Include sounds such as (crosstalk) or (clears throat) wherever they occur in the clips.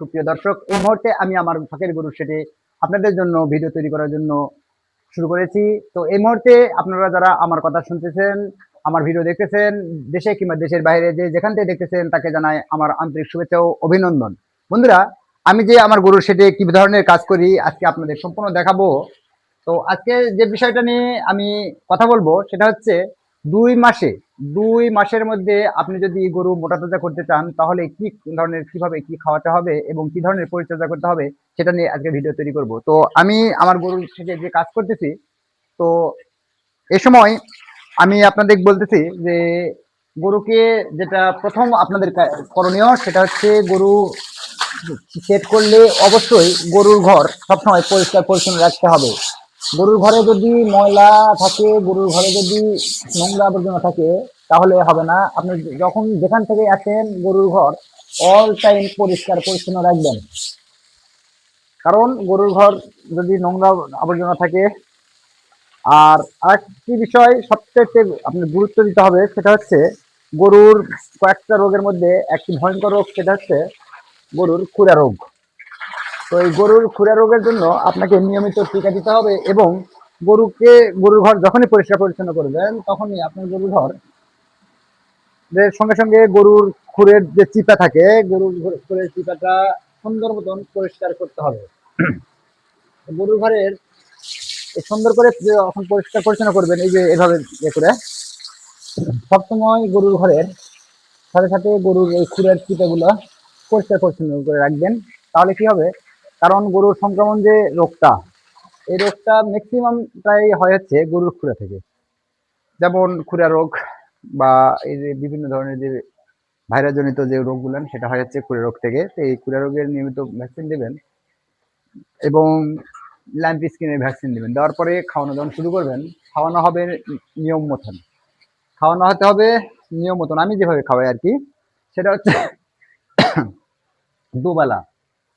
সুপ্রিয় দর্শক, এই মুহূর্তে আমি আমার ফাঁকের গরু সেটে আপনাদের জন্য ভিডিও তৈরি করার জন্য শুরু করেছি। তো এই মুহূর্তে আপনারা যারা আমার কথা শুনতেছেন, আমার ভিডিও দেখতেছেন, দেশে কিংবা দেশের বাইরে যে যেখান থেকে দেখতেছেন, তাকে জানাই আমার আন্তরিক শুভেচ্ছা ও অভিনন্দন। বন্ধুরা, আমি যে আমার গরুর সেটে কি ধরনের কাজ করি, আজকে আপনাদের সম্পূর্ণ দেখাবো। তো আজকে যে বিষয়টা নিয়ে আমি কথা বলব, সেটা হচ্ছে দুই মাসে দুই মাসের মধ্যে আপনি যদি গরু মোটা তাজা করতে চান, তাহলে কি ধরনের, কীভাবে কি খাওয়াতে হবে এবং কি ধরনের পরিচর্যা করতে হবে, সেটা নিয়ে আজকে ভিডিও তৈরি করব। তো আমি আমার গরুর থেকে যে কাজ করতেছি, তো এ সময় আমি আপনাদের বলতেছি যে গরুকে যেটা প্রথম আপনাদের করণীয়, সেটা হচ্ছে গরু সেট করলে অবশ্যই গরুর ঘর সবসময় পরিষ্কার পরিচ্ছন্ন রাখতে হবে। গরুর ঘরে যদি ময়লা থাকে, গরুর ঘরে যদি নোংরা আবর্জনা থাকে, তাহলে হবে না। আপনি যখন যেখান থেকে আসেন গরুর ঘর অল টাইম পরিষ্কার, পরিচ্ছন্ন রাখবেন। কারণ গরুর ঘর যদি নোংরা আবর্জনা থাকে, আর আরেকটি বিষয় সবচেয়ে আপনি গুরুত্ব দিতে হবে, সেটা হচ্ছে গরুর কয়েকটা রোগের মধ্যে একটি ভয়ঙ্কর রোগ, সেটা হচ্ছে গরুর খুরা রোগ। তো এই গরুর খুরা রোগের জন্য আপনাকে নিয়মিত টিকা দিতে হবে এবং গরুকে, গরুর ঘর যখনই পরিষ্কার পরিচ্ছন্ন করবেন তখনই আপনার গরুর ঘর সঙ্গে সঙ্গে গরুর খুরের যে চিপা থাকে, গরুর খুরের চিপাটা সুন্দর মতন পরিষ্কার করতে হবে। (clears throat) গরুর ঘরের সুন্দর করে যখন পরিষ্কার পরিচ্ছন্ন করবেন, এই যে এভাবে ইয়ে করে সবসময় গরুর ঘরের সাথে সাথে গরুর এই খুরের চিপাগুলো পরিষ্কার পরিচ্ছন্ন করে রাখবেন। তাহলে কি হবে? কারণ গরুর সংক্রমণ যে রোগটা, এই রোগটা ম্যাক্সিমামটাই হয় হচ্ছে গরুর খুরা থেকে। যেমন খুরা রোগ বা এই যে বিভিন্ন ধরনের যে ভাইরাসজনিত যে রোগগুলো, সেটা হয় হচ্ছে খুরা রোগ থেকে। তো এই খুরা রোগের নিয়মিত ভ্যাকসিন দেবেন এবং ল্যাম্প স্কিনের ভ্যাকসিন দেবেন। দেওয়ার পরে খাওয়ানো যখন শুরু করবেন। খাওয়ানো হবে নিয়ম মতন। খাওয়ানো হতে হবে নিয়ম মতন। আমি যেভাবে খাওয়াই আর কি, সেটা হচ্ছে (coughs) দুবেলা।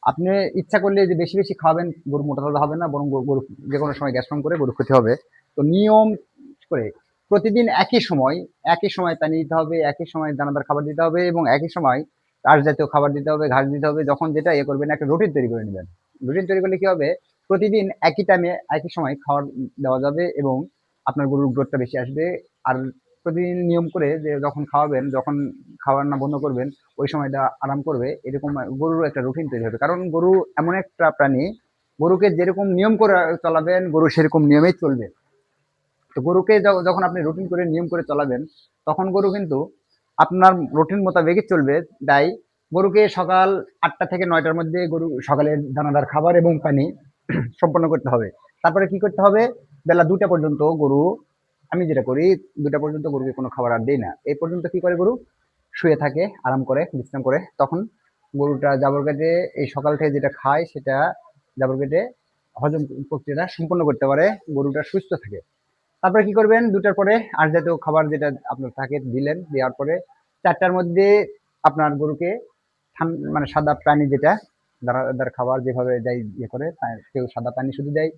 আপনি ইচ্ছা করলে যে বেশি বেশি খাওয়াবেন, গরু মোটা তাজা হবে না, বরং গরু যে কোনো সময় গ্যাস করে গরু খেতে হবে। তো নিয়ম করে প্রতিদিন একই সময় একই সময় পানি দিতে হবে, একই সময় দানাদার খাবার দিতে হবে এবং একই সময় আঁশ জাতীয় খাবার দিতে হবে, ঘাস দিতে হবে, যখন যেটা ইয়ে করবেন, একটা রুটিন তৈরি করে নেবেন। রুটিন তৈরি করলে কি হবে? প্রতিদিন একই টাইমে একই সময় খাবার দেওয়া যাবে এবং আপনার গরুর গ্রোথটা বেশি আসবে। আর প্রতিদিন নিয়ম করে যে যখন খাওয়াবেন, যখন খাওয়ার না বন্ধ করবেন, ওই সময়টা আরাম করবে। এরকম গরুর একটা রুটিন তৈরি হবে। কারণ গরু এমন একটা প্রাণী, গরুকে যেরকম নিয়ম করে চালাবেন, গরু সেরকম নিয়মেই চলবে। তো গরুকে যখন আপনি রুটিন করে, নিয়ম করে চালাবেন, তখন গরু কিন্তু আপনার রুটিন মোতাবেকই চলবে। তাই গরুকে সকাল আটটা থেকে নয়টার মধ্যে গরু সকালের দানাদার খাবার এবং পানি (clears throat) সম্পন্ন করতে হবে। তারপরে কি করতে হবে? বেলা দুটা পর্যন্ত গরু, আমি যেটা করি দুটা পর্যন্ত গরুকে কোনো খাবার আর দিই না। এই পর্যন্ত কি করে গরু? শুয়ে থাকে, আরাম করে, বিশ্রাম করে। তখন গরুটা জাবর কেটে এই সকাল থেকে যেটা খায় সেটা জাবর কেটে হজম প্রক্রিয়াটা সম্পন্ন করতে পারে, গরুটা সুস্থ থাকে। তারপরে কি করবেন? দুটার পরে আর জাতীয় খাবার যেটা আপনার থাকে দিলেন, দেওয়ার পরে চারটার মধ্যে আপনার গরুকে মানে সাদা প্রাণী যেটা দানাদার খাবার যেভাবে দেয় ইয়ে করে কেউ সাদা পানি শুধু দেয়,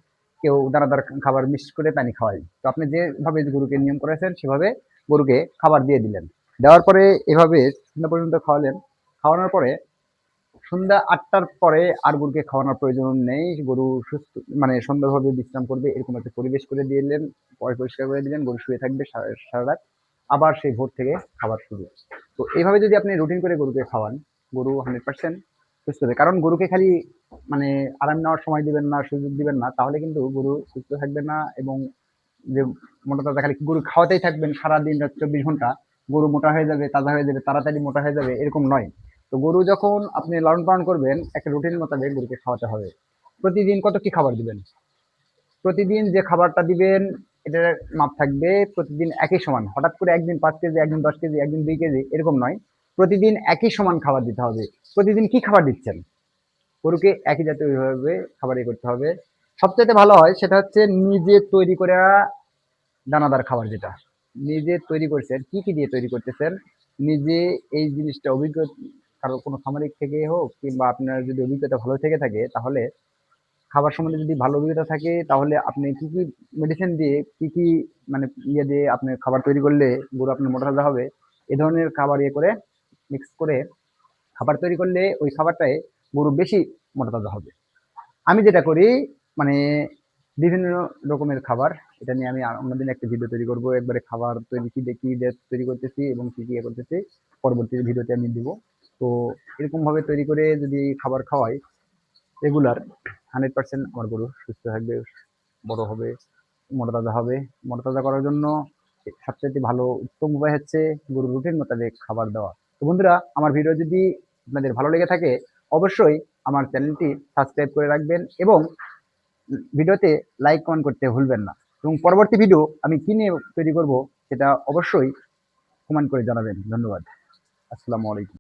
কেউ দানাদার খাবার মিক্স করে পানি খাওয়ায়। তো আপনি যেভাবে গরুকে নিয়ম করেছেন, সেভাবে গরুকে খাবার দিয়ে দিলেন। দেওয়ার পরে এভাবে সন্ধ্যা পর্যন্ত খাওয়ালেন। খাওয়ানোর পরে সন্ধ্যা আটটার পরে আর গরুকে খাওয়ানোর প্রয়োজন নেই। গরু সুস্থ মানে সুন্দরভাবে বিশ্রাম করবে, এরকম একটা পরিবেশ করে দিলেন পরে পরিষ্কার করে দিলেন, গরু শুয়ে থাকবে সারা রাত। আবার সেই ভোর থেকে খাবার শুরু। তো এইভাবে যদি আপনি রুটিন করে গরুকে খাওয়ান, গরু হান্ড্রেড পার্সেন্ট সুস্থ হবে। কারণ গরুকে খালি মানে আরাম নেওয়ার সময় দিবেন না, সুযোগ দিবেন না, তাহলে কিন্তু গরু সুস্থ থাকবে না এবং যে মোটা খালি গরু খাওয়াতেই থাকবেন সারাদিন চব্বিশ ঘণ্টা। গরু মোটা হয়ে যাবে, তাজা হয়ে যাবে, তাড়াতাড়ি মোটা হয়ে যাবে, এরকম নয়। তো গরু যখন আপনি লালন পালন করবেন, একটা রুটিন মোতাবেক গরুকে খাওয়াতে হবে। প্রতিদিন কত কি খাবার দিবেন? প্রতিদিন যে খাবারটা দিবেন, এটার মাপ থাকবে প্রতিদিন একই সমান। হঠাৎ করে একদিন পাঁচ কেজি, একদিন দশ কেজি, একদিন দুই কেজি, এরকম নয়। প্রতিদিন একই সমান খাবার দিতে হবে। প্রতিদিন কি খাবার দিচ্ছেন? গরুকে একই জাতীয় ভাবে খাবার ইয়ে করতে হবে। সবচাইতে ভালো হয় সেটা হচ্ছে নিজে তৈরি করা দানাদার খাবার যেটা। নিজে তৈরি করছেন কি কি দিয়ে তৈরি করতেছেন নিজে এই জিনিসটা অভিজ্ঞতা কারও কোনো খামারিক থেকে হোক কিংবা আপনার যদি অভিজ্ঞতা ভালো থেকে থাকে, তাহলে খাবার সম্বন্ধে যদি ভালো অভিজ্ঞতা থাকে, তাহলে আপনি কি কি মেডিসিন দিয়ে কি কি মানে ইয়ে দিয়ে আপনি খাবার তৈরি করলে গরু আপনার মোটা তাজা হবে, এ ধরনের খাবার ইয়ে করে মিক্স করে খাবার তৈরি করলে ওই খাবারটায় গরু বেশি মোটা তাজা হবে। আমি যেটা করি মানে বিভিন্ন রকমের খাবার। এটা নিয়ে আমি অন্যদিন একটা ভিডিও তৈরি করব। একবারে খাবার তৈরি, কি দেখি তৈরি করতেছি এবং কি কি ইয়ে করতেছি, পরবর্তী ভিডিওতে আমি দিব। তো এরকম ভাবে তৈরি করে যদি খাবার খাওয়াই রেগুলার হান্ড্রেড পার্সেন্ট আমার গরু সুস্থ থাকবে, বড় হবে মোটা তাজা হবে। মোটা তাজা করার জন্য সবচেয়ে ভালো উত্তম উপায় হচ্ছে গরুর রুটিন মোতাবেক খাবার দেওয়া। তো বন্ধুরা, আমার ভিডিও যদি আপনাদের ভালো লেগে থাকে, অবশ্যই আমার চ্যানেলটি সাবস্ক্রাইব করে রাখবেন এবং ভিডিওতে লাইক কমেন্ট করতে ভুলবেন না। এবং পরবর্তী ভিডিও আমি কী নিয়ে তৈরি করব, সেটা অবশ্যই কমেন্ট করে জানাবেন। ধন্যবাদ। আসসালামু আলাইকুম।